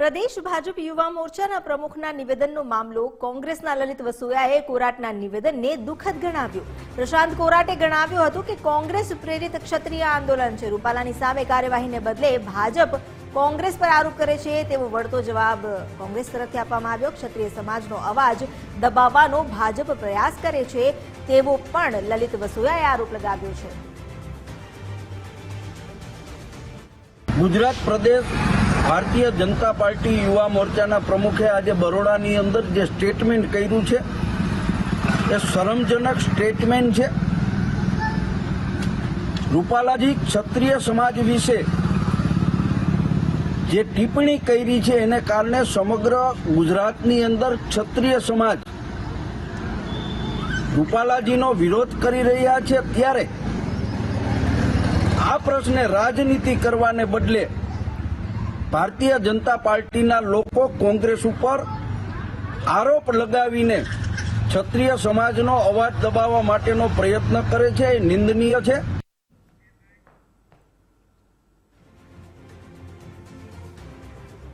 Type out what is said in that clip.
પ્રદેશ ભાજપ યુવા મોરચાના પ્રમુખના નિવેદનનો મામલો કોંગ્રેસના લલિત વસોયાએ કોરાટના નિવેદનને દુઃખદ ગણાવ્યું. પ્રશાંત કોરાટે ગણાવ્યું હતું કે કોંગ્રેસ પ્રેરિત ક્ષત્રિય આંદોલન છે. રૂપાલાની સામે કાર્યવાહીને બદલે ભાજપ કોંગ્રેસ પર આરોપ કરે છે તેવો વળતો જવાબ કોંગ્રેસ તરફથી આપવામાં આવ્યો. ક્ષત્રિય સમાજનો અવાજ દબાવવાનો ભાજપ પ્રયાસ કરે છે તેવો પણ લલિત વસોયાએ આરોપ લગાવ્યો છે. ગુજરાત પ્રદેશ ભારતીય જનતા પાર્ટી યુવા મોરચાના પ્રમુખે આજે બરોડાની અંદર જે સ્ટેટમેન્ટ કર્યું છે, એ શરમજનક સ્ટેટમેન્ટ છે. રૂપાલાજી ક્ષત્રિય સમાજ વિશે જે ટિપ્પણી કરી છે, એને કારણે સમગ્ર ગુજરાતની અંદર ક્ષત્રિય સમાજ રૂપાલાજીનો વિરોધ કરી રહ્યા છે. ત્યારે આ પ્રશ્ને રાજનીતિ કરવાને બદલે ભારતીય જનતા પાર્ટીના લોકો કોંગ્રેસ ઉપર આરોપ લગાવીને ક્ષત્રિય સમાજનો અવાજ દબાવવા માટેનો પ્રયત્ન કરે છે, એ નિંદનીય છે.